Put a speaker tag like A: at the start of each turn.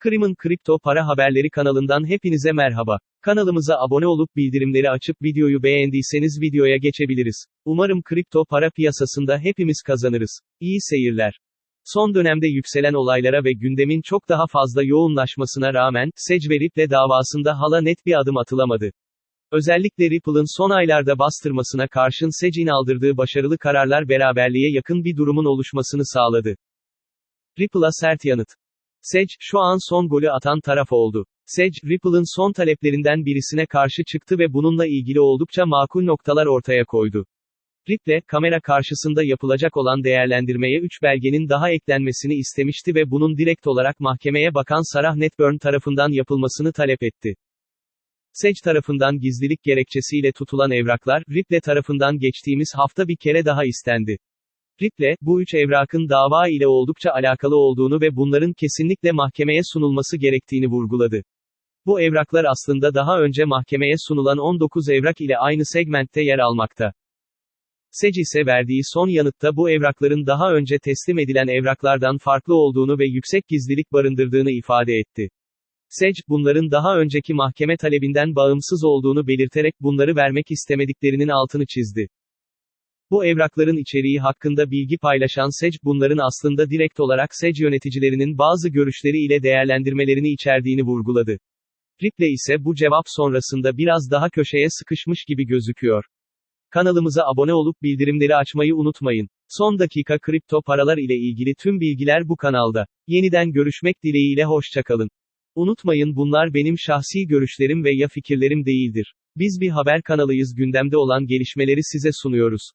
A: Krim'in Kripto Para Haberleri kanalından hepinize merhaba. Kanalımıza abone olup bildirimleri açıp videoyu beğendiyseniz videoya geçebiliriz. Umarım kripto para piyasasında hepimiz kazanırız. İyi seyirler. Son dönemde yükselen olaylara ve gündemin çok daha fazla yoğunlaşmasına rağmen, Sec ve Ripple davasında hala net bir adım atılamadı. Özellikle Ripple'ın son aylarda bastırmasına karşın Sec'in aldırdığı başarılı kararlar beraberliğe yakın bir durumun oluşmasını sağladı. Ripple'a sert yanıt. Sec, şu an son golü atan taraf oldu. Sec, Ripple'ın son taleplerinden birisine karşı çıktı ve bununla ilgili oldukça makul noktalar ortaya koydu. Ripple, kamera karşısında yapılacak olan değerlendirmeye 3 belgenin daha eklenmesini istemişti ve bunun direkt olarak mahkemeye bakan Sarah Netburn tarafından yapılmasını talep etti. Sec tarafından gizlilik gerekçesiyle tutulan evraklar, Ripple tarafından geçtiğimiz hafta bir kere daha istendi. Ripple, bu üç evrakın dava ile oldukça alakalı olduğunu ve bunların kesinlikle mahkemeye sunulması gerektiğini vurguladı. Bu evraklar aslında daha önce mahkemeye sunulan 19 evrak ile aynı segmentte yer almakta. Sec ise verdiği son yanıtta bu evrakların daha önce teslim edilen evraklardan farklı olduğunu ve yüksek gizlilik barındırdığını ifade etti. Sec, bunların daha önceki mahkeme talebinden bağımsız olduğunu belirterek bunları vermek istemediklerinin altını çizdi. Bu evrakların içeriği hakkında bilgi paylaşan SEC bunların aslında direkt olarak SEC yöneticilerinin bazı görüşleri ile değerlendirmelerini içerdiğini vurguladı. Ripple ise bu cevap sonrasında biraz daha köşeye sıkışmış gibi gözüküyor. Kanalımıza abone olup bildirimleri açmayı unutmayın. Son dakika kripto paralar ile ilgili tüm bilgiler bu kanalda. Yeniden görüşmek dileğiyle hoşçakalın. Unutmayın bunlar benim şahsi görüşlerim ve ya fikirlerim değildir. Biz bir haber kanalıyız gündemde olan gelişmeleri size sunuyoruz.